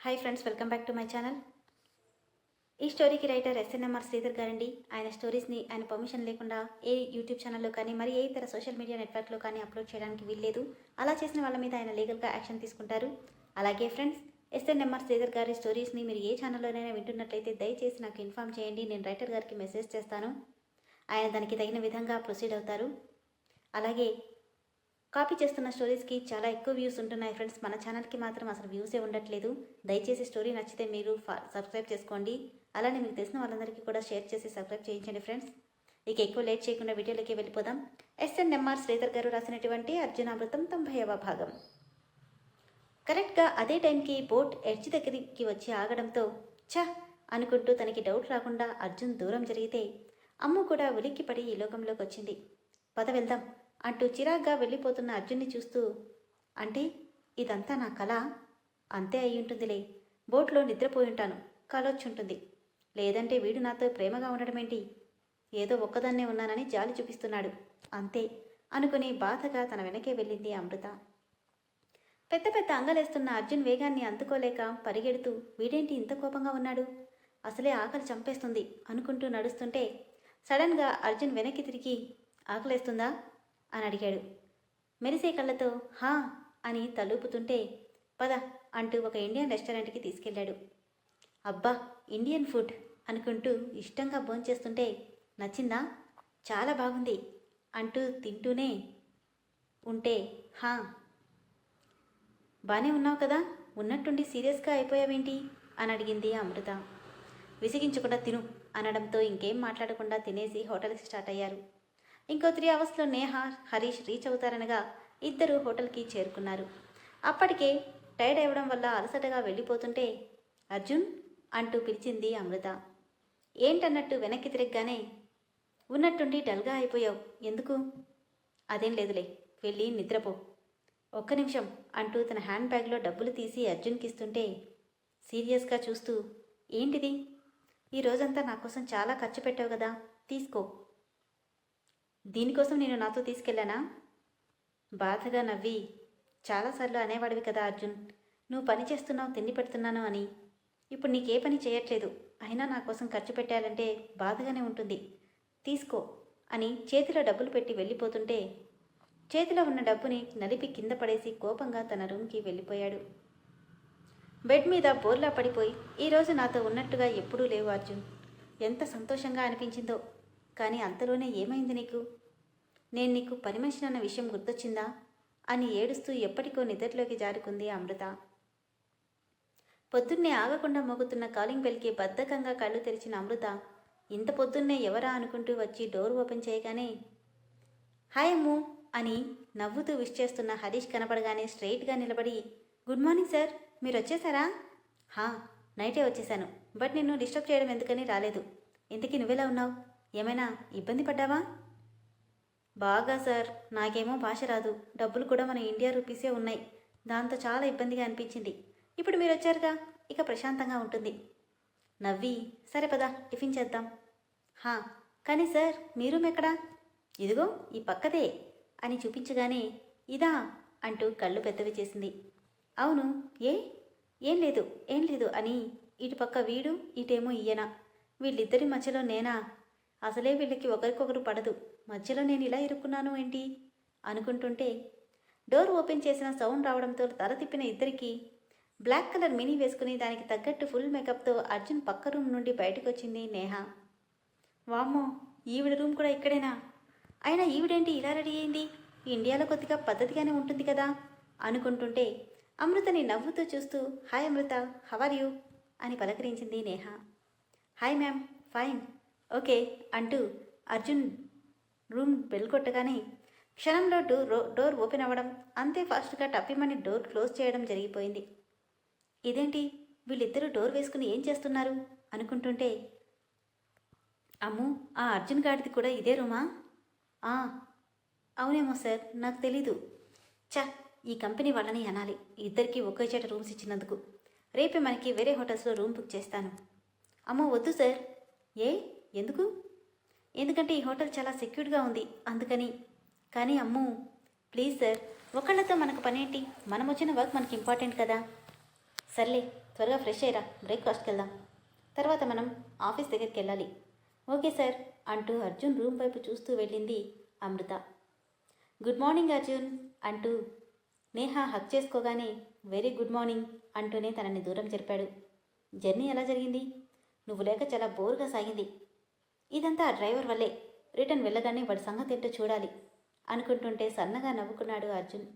Hi friends welcome back to my channel ఈ స్టోరీకి writer SNMR Sridhar గారండి. ఆయన స్టోరీస్ని ఆయన పర్మిషన్ లేకుండా ఏ యూట్యూబ్ ఛానల్లో కానీ మరి ఏ ఇతర సోషల్ మీడియా నెట్వర్క్లో కానీ అప్లోడ్ చేయడానికి వీల్లేదు. అలా చేసిన వాళ్ళ మీద ఆయన లీగల్గా యాక్షన్ తీసుకుంటారు. అలాగే ఫ్రెండ్స్ ఎస్ఎన్ఎంఆర్ శ్రీధర్ గారి స్టోరీస్ని మీరు ఏ ఛానల్లోనైనా వింటున్నట్లయితే దయచేసి నాకు ఇన్ఫామ్ చేయండి. నేను రైటర్ గారికి మెసేజ్ చేస్తాను. ఆయన దానికి తగిన విధంగా ప్రొసీడ్ అవుతారు. అలాగే కాపీ చేస్తున్న స్టోరీస్కి చాలా ఎక్కువ వ్యూస్ ఉంటున్నాయి ఫ్రెండ్స్. మన ఛానల్కి మాత్రం అసలు వ్యూసే ఉండట్లేదు. దయచేసి స్టోరీ నచ్చితే మీరు ఫా- సబ్స్క్రైబ్ చేసుకోండి. అలానే మీకు తెలిసిన వాళ్ళందరికీ కూడా షేర్ చేసి సబ్స్క్రైబ్ చేయించండి ఫ్రెండ్స్. ఇక ఎక్కువ లేట్ చేయకుండా వీడియోలోకి వెళ్ళిపోదాం. ఎస్ఎన్ఎంఆర్ శ్రీధర్ గారు రాసినటువంటి అర్జునామృతం తొంభైవ భాగం. కరెక్ట్గా అదే టైంకి బోట్ ఎడ్జ్ దగ్గరికి వచ్చి ఆగడంతో ఛ! అనుకుంటూ తనకి డౌట్ రాకుండా అర్జున్ దూరం జరిగితే అమ్ము కూడా ఉలిక్కిపడి ఈ లోకంలోకి వచ్చింది. పద వెళ్దాం. అంటూ చిరాగ్గా వెళ్ళిపోతున్న అర్జున్ని చూస్తూ అంటే ఇదంతా నా కళ అంతే అయి ఉంటుందిలే. బోట్లో నిద్రపోయి ఉంటాను. కలొచ్చుంటుంది. లేదంటే వీడు నాతో ప్రేమగా ఉండడమేంటి? ఏదో ఒక్కదాన్నే ఉన్నానని జాలి చూపిస్తున్నాడు. అంతే అనుకుని బాధగా తన వెనకే వెళ్ళింది అమృత. పెద్ద పెద్ద అంగలేస్తున్న అర్జున్ వేగాన్ని అందుకోలేక పరిగెడుతూ వీడేంటి ఇంత కోపంగా ఉన్నాడు? అసలే ఆకలి చంపేస్తుంది అనుకుంటూ నడుస్తుంటే సడన్గా అర్జున్ వెనక్కి తిరిగి ఆకలేస్తుందా? అని అడిగాడు. మెరిసే కళ్ళతో హా అని తలూపుతుంటే పద అంటూ ఒక ఇండియన్ రెస్టారెంట్కి తీసుకెళ్ళాడు. అబ్బా ఇండియన్ ఫుడ్ అనుకుంటూ ఇష్టంగా భోంచేస్తుంటే నచ్చిందా? చాలా బాగుంది అంటూ తింటూనే ఉంటే హా బాగానే ఉన్నావు కదా ఉన్నట్టుండి సీరియస్గా అయిపోయావేంటి? అని అడిగింది అమృత. విసిగించకుండా తిను అనడంతో ఇంకేం మాట్లాడకుండా తినేసి హోటల్కి స్టార్ట్ అయ్యారు. ఇంకో త్రీ అవర్స్లో నేహ హరీష్ రీచ్ అవుతారనగా ఇద్దరు హోటల్కి చేరుకున్నారు. అప్పటికే టైర్డ్ అవ్వడం వల్ల అలసటగా వెళ్ళిపోతుంటే అర్జున్ అంటూ పిలిచింది అమృత. ఏంటన్నట్టు వెనక్కి తిరగగానే ఉన్నట్టుండి డల్గా అయిపోయావు. ఎందుకు? అదేం లేదులే. వెళ్ళి నిద్రపో. ఒక్క నిమిషం అంటూ తన హ్యాండ్ బ్యాగ్లో డబ్బులు తీసి అర్జున్కి ఇస్తుంటే సీరియస్గా చూస్తూ ఏంటిది? ఈ రోజంతా నా కోసం చాలా ఖర్చు పెట్టావు కదా. తీసుకో. దీనికోసం నేను నాతో తీసుకెళ్ళానా? బాధగా నవ్వి చాలాసార్లు అనేవాడివి కదా అర్జున్. నువ్వు పని చేస్తున్నావు తిండి పెడుతున్నాను అని. ఇప్పుడు నీకే పని చేయట్లేదు. అయినా నా కోసం ఖర్చు పెట్టాలంటే బాధగానే ఉంటుంది. తీసుకో అని చేతిలో డబ్బులు పెట్టి వెళ్ళిపోతుంటే చేతిలో ఉన్న డబ్బుని నలిపి కింద పడేసి కోపంగా తన రూమ్కి వెళ్ళిపోయాడు. బెడ్ మీద బోర్లా పడిపోయి ఈరోజు నాతో ఉన్నట్టుగా ఎప్పుడూ లేవు అర్జున్. ఎంత సంతోషంగా అనిపించిందో కానీ అంతలోనే ఏమైంది నీకు? నేను నీకు పని మనిషినన్న విషయం గుర్తొచ్చిందా? అని ఏడుస్తూ ఎప్పటికో నిద్రలోకి జారుకుంది అమృత. పొద్దున్నే ఆగకుండా మోగుతున్న కాలింగ్ బెల్కి బద్ధకంగా కళ్ళు తెరిచిన అమృత ఇంత పొద్దున్నే ఎవరా అనుకుంటూ వచ్చి డోర్ ఓపెన్ చేయగానే హాయ్ అమ్ము అని నవ్వుతూ విష్ చేస్తున్న హరీష్ కనపడగానే స్ట్రైట్గా నిలబడి గుడ్ మార్నింగ్ సార్ మీరు వచ్చేసారా? హా నైటే వచ్చేసాను బట్ నిన్ను డిస్టర్బ్ చేయడం ఎందుకని రాలేదు. ఇంతకీ నువ్వెలా ఉన్నావు? ఏమైనా ఇబ్బంది పడ్డావా? బాగా సార్. నాకేమో భాష రాదు. డబ్బులు కూడా మన ఇండియా రూపీసే ఉన్నాయి. దాంతో చాలా ఇబ్బందిగా అనిపించింది. ఇప్పుడు మీరు వచ్చారుగా. ఇక ప్రశాంతంగా ఉంటుంది. నవ్వి సరే పదా టిఫిన్ చేద్దాం. హా కానీ సార్ మీ రూమ్ ఎక్కడా? ఇదిగో ఈ పక్కదే అని చూపించగానే ఇదా అంటూ కళ్ళు పెద్దవి చేసింది. అవును ఏ? ఏం లేదు ఏం లేదు అని ఇటుపక్క వీడు ఇటేమో ఈయన. వీళ్ళిద్దరి మధ్యలో నేనా? అసలే వీళ్ళకి ఒకరికొకరు పడదు. మధ్యలో నేను ఇలా ఇరుక్కున్నాను ఏంటి? అనుకుంటుంటే డోర్ ఓపెన్ చేసిన సౌండ్ రావడంతో తల తిప్పిన ఇద్దరికి బ్లాక్ కలర్ మినీ వేసుకుని దానికి తగ్గట్టు ఫుల్ మేకప్తో అర్జున్ పక్క రూమ్ నుండి బయటకు వచ్చింది నేహ. వామ్మో ఈవిడ రూమ్ కూడా ఇక్కడేనా? అయినా ఈవిడేంటి ఇలా రెడీ అయింది? ఇండియాలో కొద్దిగా పద్ధతిగానే ఉంటుంది కదా? అనుకుంటుంటే అమృతని నవ్వుతూ చూస్తూ హాయ్ అమృత హవర్ యూ? అని పలకరించింది Neha. Hi ma'am fine. Okay అంటూ అర్జున్ రూమ్ బెల్ కొట్టగానే క్షణంలో డోర్ డోర్ ఓపెన్ అవ్వడం అంతే ఫాస్ట్గా టప్పిమని డోర్ క్లోజ్ చేయడం జరిగిపోయింది. ఇదేంటి? వీళ్ళిద్దరూ డోర్ వేసుకుని ఏం చేస్తున్నారు? అనుకుంటుంటే అమ్ము ఆ అర్జున్ గాడిది కూడా ఇదే రూమా? ఆ, అవునేమో సార్ నాకు తెలీదు. చ ఈ కంపెనీ వాళ్ళని అనాలి. ఇద్దరికి ఒకే చేట రూమ్స్ ఇచ్చినందుకు. రేపే మనకి వేరే హోటల్స్లో రూమ్ బుక్ చేస్తాను. అమ్మో వద్దు సార్. ఏ? ఎందుకు? ఎందుకంటే ఈ హోటల్ చాలా సెక్యూర్డ్గా ఉంది. అందుకని. కానీ అమ్ము ప్లీజ్ సార్ ఒకళ్ళతో మనకు పనేంటి? మనం వచ్చిన వర్క్ మనకి ఇంపార్టెంట్ కదా. సర్లే త్వరగా ఫ్రెష్ అయ్యరా. బ్రేక్ఫాస్ట్కి వెళ్దాం. తర్వాత మనం ఆఫీస్ దగ్గరికి వెళ్ళాలి. ఓకే సార్ అంటూ అర్జున్ రూమ్ వైపు చూస్తూ వెళ్ళింది అమృత. గుడ్ మార్నింగ్ అర్జున్ అంటూ నేహ హక్ చేసుకోగానే వెరీ గుడ్ మార్నింగ్ అంటూనే తనని దూరం జరిపాడు. జర్నీ ఎలా జరిగింది? నువ్వు లేక చాలా బోర్గా సాగింది. ఇదంతా ఆ డ్రైవర్ వల్లే. రిటర్న్ వెళ్ళగానే వాడి సంగతి ఏంటో చూడాలి. అనుకుంటుంటే సన్నగా నవ్వుకున్నాడు అర్జున్.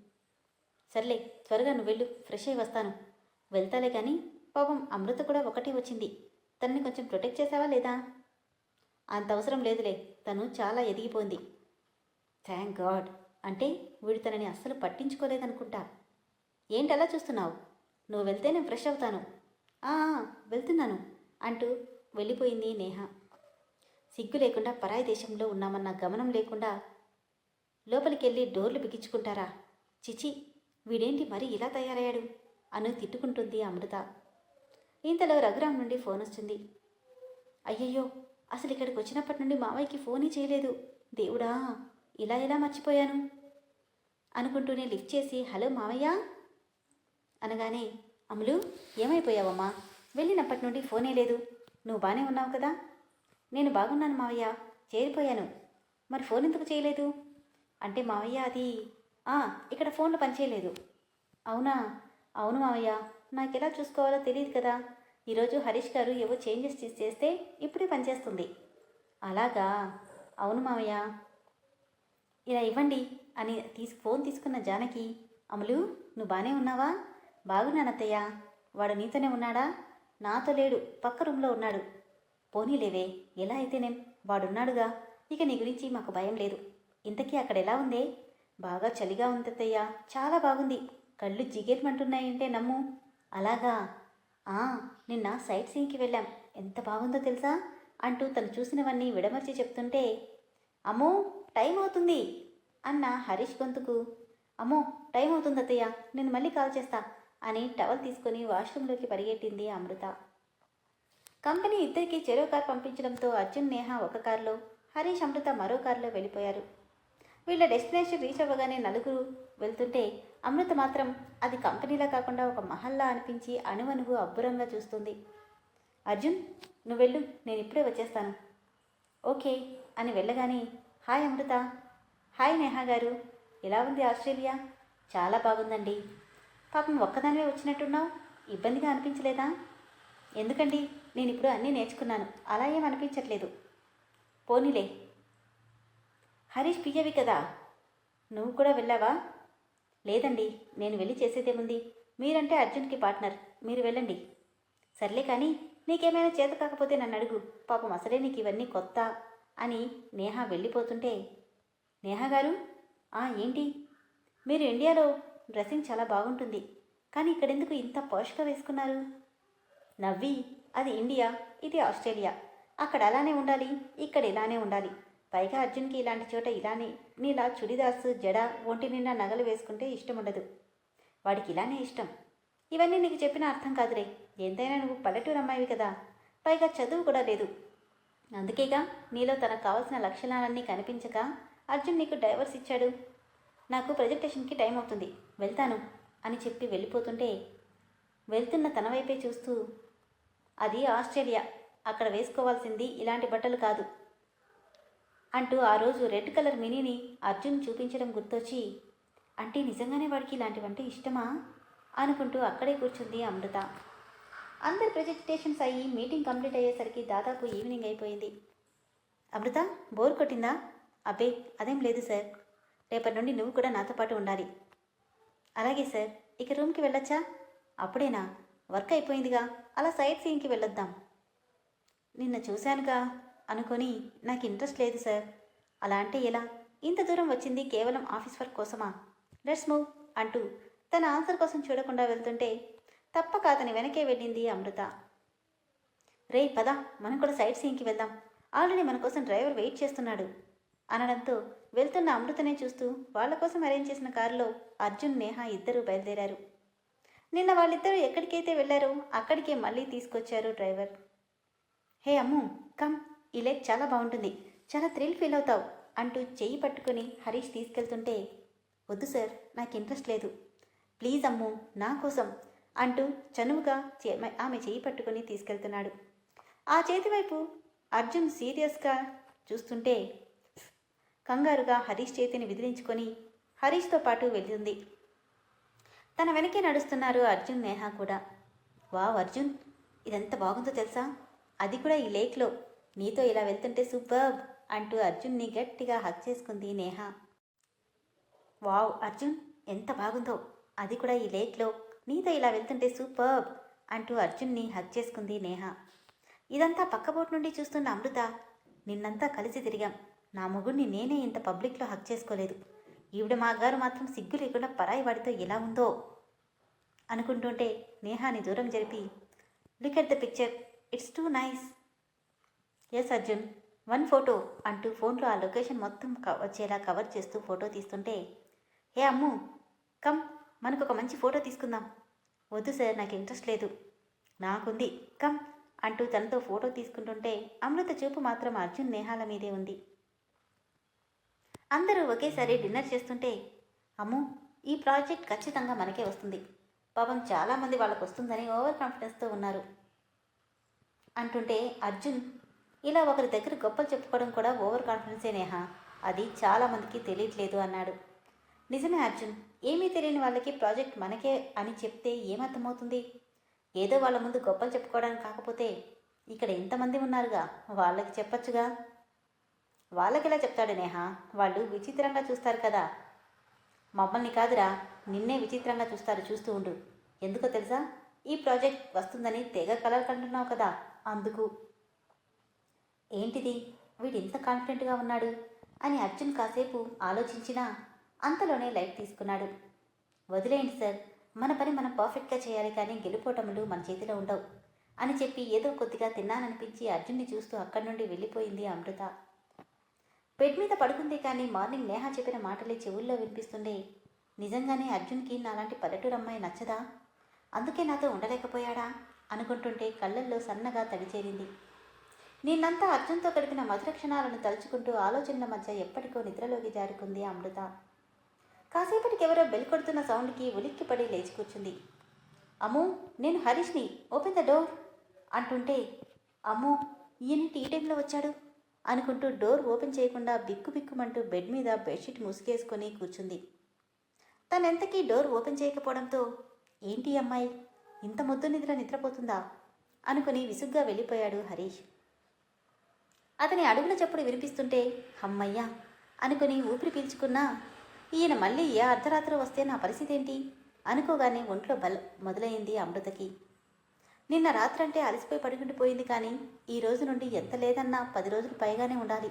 సర్లే త్వరగా నువ్వు వెళ్ళు ఫ్రెష్ అయి వస్తాను. వెళ్తాలే కానీ పాపం అమృత కూడా ఒకటే వచ్చింది. తనని కొంచెం ప్రొటెక్ట్ చేసావా లేదా? అంత అవసరం లేదులే తను చాలా ఎదిగిపోయింది. Thank God! అంటే వీడు తనని అస్సలు పట్టించుకోలేదనుకుంటా. ఏంటి అలా చూస్తున్నావు? నువ్వు వెళ్తే నేను ఫ్రెష్ అవుతాను. "ఆ, వెళ్తున్నాను అంటూ వెళ్ళిపోయింది నేహ. సిగ్గు లేకుండా పరాయి దేశంలో ఉన్నామన్న గమనం లేకుండా లోపలికెళ్ళి డోర్లు బిగించుకుంటారా? చిచి వీడేంటి మరి ఇలా తయారయ్యాడు? అను తిట్టుకుంటుంది అమృత. ఇంతలో రఘురామ్ నుండి ఫోన్ వస్తుంది. అయ్యయ్యో అసలు ఇక్కడికి వచ్చినప్పటి నుండి మావయ్యకి ఫోనే చేయలేదు. దేవుడా ఇలా ఎలా మర్చిపోయాను? అనుకుంటూనే లిఫ్ట్ చేసి హలో మావయ్య! అనగానే అమలు ఏమైపోయావమ్మా? వెళ్ళినప్పటి నుండి ఫోనే లేదు. నువ్వు బాగానే ఉన్నావు కదా? నేను బాగున్నాను మావయ్య. చేరిపోయాను. మరి ఫోన్ ఎందుకు చేయలేదు? అంటే మావయ్య అది "ఆ, ఇక్కడ ఫోన్లో పనిచేయలేదు అవునా? అవును మావయ్య. నాకు ఎలా చూసుకోవాలో తెలియదు కదా. ఈరోజు హరీష్ గారు ఏవో చేంజెస్ చేస్తే ఇప్పుడే పనిచేస్తుంది అలాగా? అవును మావయ్య. ఇలా ఇవ్వండి అని తీసు ఫోన్ తీసుకున్న జానకి అమలు నువ్వు బాగానే ఉన్నావా? బాగున్నానత్తయ్య. వాడు నీతోనే ఉన్నాడా? నాతో లేడు. పక్క రూమ్లో ఉన్నాడు. పోనీలేవే ఎలా అయితేనేం వాడున్నాడుగా. ఇక నీ గురించి మాకు భయం లేదు. ఇంతకీ అక్కడ ఎలా ఉందే? బాగా చలిగా ఉంది చాలా బాగుంది. కళ్ళు జిగేట్మంటున్నాయంటే నమ్ము. అలాగా? ఆ నిన్న సైట్ సీన్కి వెళ్ళాం. ఎంత బాగుందో తెలుసా? అంటూ తను చూసినవన్నీ విడమర్చి చెప్తుంటే అమ్మో టైం అవుతుంది అన్న హరీష్ గొంతుకు. అమ్మో టైం అవుతుంది అత్తయ్య. నేను మళ్ళీ కాల్ చేస్తా అని టవల్ తీసుకొని వాష్రూమ్లోకి పరిగెట్టింది అమృత. కంపెనీ ఇద్దరికి చెరో కార్ పంపించడంతో అర్జున్ నేహ ఒక కారులో హరీష్ అమృత మరో కారులో వెళ్ళిపోయారు. వీళ్ళ డెస్టినేషన్ రీచ్ అవ్వగానే నలుగురు వెళ్తుంటే అమృత మాత్రం అది కంపెనీలా కాకుండా ఒక మహల్లా అనిపించి అణువణువు అబ్బురంగా చూస్తుంది. అర్జున్ నువ్వు వెళ్ళు నేను ఇప్పుడే వచ్చేస్తాను. ఓకే అని వెళ్ళగానే హాయ్ అమృత. హాయ్ నేహా గారు ఎలా ఉంది ఆస్ట్రేలియా? చాలా బాగుందండి. పాపం ఒక్కదానివే వచ్చినట్టున్నావు? ఇబ్బందిగా అనిపించలేదా? ఎందుకండి? నేను ఇప్పుడు అన్నీ నేర్చుకున్నాను. అలా ఏమనిపించట్లేదు పోనీలే. హరీష్ పియ్యవి కదా. నువ్వు కూడా వెళ్ళావా? లేదండి. నేను వెళ్ళి చేసేదేముంది? మీరంటే అర్జున్కి పార్ట్నర్. మీరు వెళ్ళండి. సర్లే కానీ నీకేమైనా చేత కాకపోతే నన్ను అడుగు. పాపం అసలే నీకు ఇవన్నీ కొత్త అని నేహ వెళ్ళిపోతుంటే నేహ గారు ఆ ఏంటి? మీరు ఇండియాలో డ్రెస్సింగ్ చాలా బాగుంటుంది. కానీ ఇక్కడెందుకు ఇంత పోషక వేసుకున్నారు? నవ్వి అది ఇండియా ఇది ఆస్ట్రేలియా. అక్కడ అలానే ఉండాలి ఇక్కడ ఇలానే ఉండాలి. పైగా అర్జున్కి ఇలాంటి చోట ఇలానే నీలా చుడిదాస్ జడ ఒంటి నిండా నగలు వేసుకుంటే ఇష్టం ఉండదు వాడికి ఇలానే ఇష్టం. ఇవన్నీ నీకు చెప్పిన అర్థం కాదురే. ఎంతైనా నువ్వు పల్లెటూరు అమ్మాయివి కదా. పైగా చదువు కూడా లేదు. అందుకేగా నీలో తనకు కావాల్సిన లక్షణాలన్నీ కనిపించక అర్జున్ నీకు డైవర్స్ ఇచ్చాడు. నాకు ప్రజెంటేషన్కి టైం అవుతుంది. వెళ్తాను అని చెప్పి వెళ్ళిపోతుంటే వెళ్తున్న తన వైపే చూస్తూ అది ఆస్ట్రేలియా. అక్కడ వేసుకోవాల్సింది ఇలాంటి బట్టలు కాదు. అంటూ ఆ రోజు రెడ్ కలర్ మినీని అర్జున్ చూపించడం గుర్తొచ్చి అంటే నిజంగానే వాడికి ఇలాంటివంటే ఇష్టమా? అనుకుంటూ అక్కడే కూర్చుంది అమృత. అందరు ప్రజెంటేషన్స్ అయ్యి మీటింగ్ కంప్లీట్ అయ్యేసరికి దాదాపు ఈవినింగ్ అయిపోయింది. అమృత బోర్ కొట్టిందా? అబ్బే అదేం లేదు సార్. రేపటి నుండి నువ్వు కూడా నాతో పాటు ఉండాలి. అలాగే సార్. ఇక రూమ్కి వెళ్ళొచ్చా? అప్పుడేనా? వర్క్ అయిపోయిందిగా. అలా సైట్ సీయింగ్కి వెళ్ళొద్దాం. నిన్న చూశానుగా అనుకొని నాకు ఇంట్రెస్ట్ లేదు సార్. అలా అంటే ఎలా? ఇంత దూరం వచ్చింది కేవలం ఆఫీస్ వర్క్ కోసమా? లెట్స్ మూవ్ అంటూ తన ఆన్సర్ కోసం చూడకుండా వెళ్తుంటే తప్పక అతని వెనకే వెళ్ళింది అమృత. రే పద. మనం కూడా సైట్ సీయింగ్కి వెళ్దాం. ఆల్రెడీ మన కోసం డ్రైవర్ వెయిట్ చేస్తున్నాడు అనడంతో వెళ్తున్న అమృతనే చూస్తూ వాళ్ళ కోసం అరేంజ్ చేసిన కారులో అర్జున్ నేహ ఇద్దరూ బయలుదేరారు. నిన్న వాళ్ళిద్దరూ ఎక్కడికైతే వెళ్ళారో అక్కడికే మళ్ళీ తీసుకొచ్చారు డ్రైవర్. హే అమ్ము కమ్ ఈ లేక్ చాలా బాగుంటుంది. చాలా థ్రిల్ ఫీల్ అవుతావు అంటూ చెయ్యి పట్టుకుని హరీష్ తీసుకెళ్తుంటే వద్దు సార్ నాకు ఇంట్రెస్ట్ లేదు. ప్లీజ్ అమ్ము నా కోసం అంటూ చనువుగా చే- ఆమె చేయి పట్టుకొని తీసుకెళ్తున్నాడు. ఆ చేతి వైపు అర్జున్ సీరియస్గా చూస్తుంటే కంగారుగా హరీష్ చేతిని విదిలించుకొని హరీష్తో పాటు వెళ్తుంది. తన వెనకే నడుస్తున్నారు అర్జున్ నేహా కూడా. వావ్ అర్జున్! ఇదెంత బాగుందో తెలుసా? అది కూడా ఈ లేక్లో. నీతో ఇలా వెళ్తుంటే సూపర్బ్ అంటూ అర్జున్ని గట్టిగా హక్ చేసుకుంది నేహా. వావ్ అర్జున్! ఎంత బాగుందో! అది కూడా ఈ లేక్లో. నీతో ఇలా వెళ్తుంటే సూపర్బ్ అంటూ అర్జున్ని హక్ చేసుకుంది నేహ. ఇదంతా పక్కబోటు నుండి చూస్తున్న అమృత. నిన్నంతా కలిసి తిరిగాం. నా మొగుడిని నేనే ఇంత పబ్లిక్లో హక్ చేసుకోలేదు. ఈవిడ మా గారు మాత్రం సిగ్గు లేకుండా పరాయి వాడితో ఎలా ఉందో! అనుకుంటుంటే నేహాని దూరం జరిపి look at the picture it's too nice yes Arjun one photo అంటూ ఫోన్లో ఆ లొకేషన్ మొత్తం వచ్చేలా కవర్ చేస్తూ ఫోటో తీస్తుంటే ఏ అమ్ము కమ్ మనకు ఒక మంచి ఫోటో తీసుకుందాం. వద్దు సార్ నాకు ఇంట్రెస్ట్ లేదు. నాకుంది. కమ్ అంటూ తనతో ఫోటో తీసుకుంటుంటే అమృత చూపు మాత్రం అర్జున్ నేహాల మీదే ఉంది. అందరూ ఒకేసారి డిన్నర్ చేస్తుంటే అమ్ము ఈ ప్రాజెక్ట్ ఖచ్చితంగా మనకే వస్తుంది. పాపం చాలామంది వాళ్ళకు వస్తుందని ఓవర్ కాన్ఫిడెన్స్తో ఉన్నారు. అంటుంటే అర్జున్ ఇలా ఒకరి దగ్గర గొప్పలు చెప్పుకోవడం కూడా ఓవర్ కాన్ఫిడెన్సే నేహా. అది చాలామందికి తెలియట్లేదు అన్నాడు. నిజమే అర్జున్ ఏమీ తెలియని వాళ్ళకి ప్రాజెక్ట్ మనకే అని చెప్తే ఏమర్థమవుతుంది? ఏదో వాళ్ళ ముందు గొప్పలు చెప్పుకోవడానికి కాకపోతే ఇక్కడ ఎంతమంది ఉన్నారుగా వాళ్ళకి చెప్పొచ్చుగా? వాళ్ళకి ఇలా చెప్తాడు నేహా? వాళ్ళు విచిత్రంగా చూస్తారు కదా. మమ్మల్ని కాదురా నిన్నే విచిత్రంగా చూస్తారు చూస్తూ ఉండు. ఎందుకో తెలుసా? ఈ ప్రాజెక్ట్ వస్తుందని తెగ కలర్ కంటున్నావు కదా అందుకు. ఏంటిది? వీడు ఇంత కాన్ఫిడెంట్గా ఉన్నాడు? అని అర్జున్ కాసేపు ఆలోచించినా అంతలోనే లైట్ తీసుకున్నాడు. వదిలేయండి సార్ మన పని మనం పర్ఫెక్ట్గా చేయాలి కానీ గెలుపోటములు మన చేతిలో ఉండవు అని చెప్పి ఏదో కొద్దిగా తిన్నాననిపించి అర్జున్ని చూస్తూ అక్కడి నుండి వెళ్ళిపోయింది అమృత. బెడ్ మీద పడుకుంది కానీ మార్నింగ్ నేహ చెప్పిన మాటలే చెవుల్లో వినిపిస్తుండే. నిజంగానే అర్జున్కి నాలాంటి పల్లెటూరు అమ్మాయి నచ్చదా? అందుకే నాతో ఉండలేకపోయాడా? అనుకుంటుంటే కళ్ళల్లో సన్నగా తడిచేరింది నిన్నంతా అర్జున్తో గడిపిన మధుర క్షణాలను తలుచుకుంటూ ఆలోచనల మధ్య ఎప్పటికో నిద్రలోకి జారుకుంది అమృత. కాసేపటికి ఎవరో బెల్ కొడుతున్న సౌండ్కి ఉలిక్కిపడి లేచి కూర్చుంది. అమ్మో నేను హరీష్ని. ఓపెన్ ద డోర్ అంటుంటే అమ్మో ఈయన ఈ టైంలో వచ్చాడు అనుకుంటూ డోర్ ఓపెన్ చేయకుండా బిక్కు బిక్కుమంటూ బెడ్ మీద బెడ్షీట్ ముసుగేసుకొని కూర్చుంది. తనెంతకీ డోర్ ఓపెన్ చేయకపోవడంతో ఏంటి అమ్మాయి? ఇంత ముద్దు నిద్ర నిద్రపోతుందా? అనుకుని విసుగ్గా వెళ్ళిపోయాడు హరీష్. అతని అడుగుల చప్పుడు వినిపిస్తుంటే అమ్మయ్యా! అనుకుని ఊపిరి పీల్చుకున్నా ఈయన మళ్ళీ ఏ అర్ధరాత్రి వస్తే నా పరిస్థితి ఏంటి అనుకోగానే ఒంట్లో బల మొదలైంది అమృతకి. నిన్న రాత్రంటే అలసిపోయి పడుకుండిపోయింది కానీ ఈ రోజు నుండి ఎంత లేదన్నా పది రోజులు పైగానే ఉండాలి.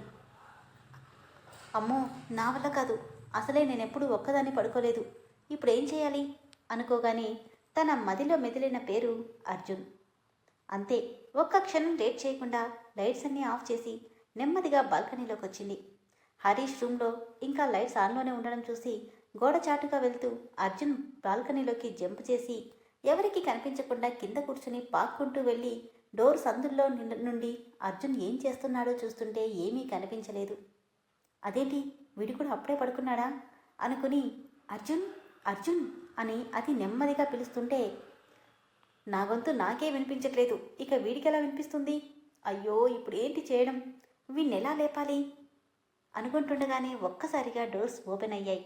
అమ్మో! నా వల్ల కాదు. అసలే నేనెప్పుడు ఒక్కదాన్ని పడుకోలేదు. ఇప్పుడు ఏం చేయాలి? అనుకోగానే తన మదిలో మెదిలిన పేరు అర్జున్. అంతే ఒక్క క్షణం లేట్ చేయకుండా లైట్స్ అన్నీ ఆఫ్ చేసి నెమ్మదిగా బాల్కనీలోకి వచ్చింది. హరీష్ రూమ్లో ఇంకా లైట్స్ ఆన్లోనే ఉండడం చూసి గోడ చాటుగా వెళ్తూ అర్జున్ బాల్కనీలోకి జంప్ చేసి ఎవరికి కనిపించకుండా కింద కూర్చుని పాక్కుంటూ వెళ్ళి డోర్ సందుల్లో నిండ- నుండి అర్జున్ ఏం చేస్తున్నాడో చూస్తుంటే ఏమీ కనిపించలేదు. అదేంటి? వీడు కూడా అప్పుడే పడుకున్నాడా? అనుకుని అర్జున్ అర్జున్ అని అతి నెమ్మదిగా పిలుస్తుంటే నా గొంతు నాకే వినిపించట్లేదు. ఇక వీడికి ఎలా వినిపిస్తుంది? అయ్యో ఇప్పుడు ఏంటి చేయడం? వీణ్ణి ఎలా లేపాలి? అనుకుంటుండగానే ఒక్కసారిగా డోర్స్ ఓపెన్ అయ్యాయి.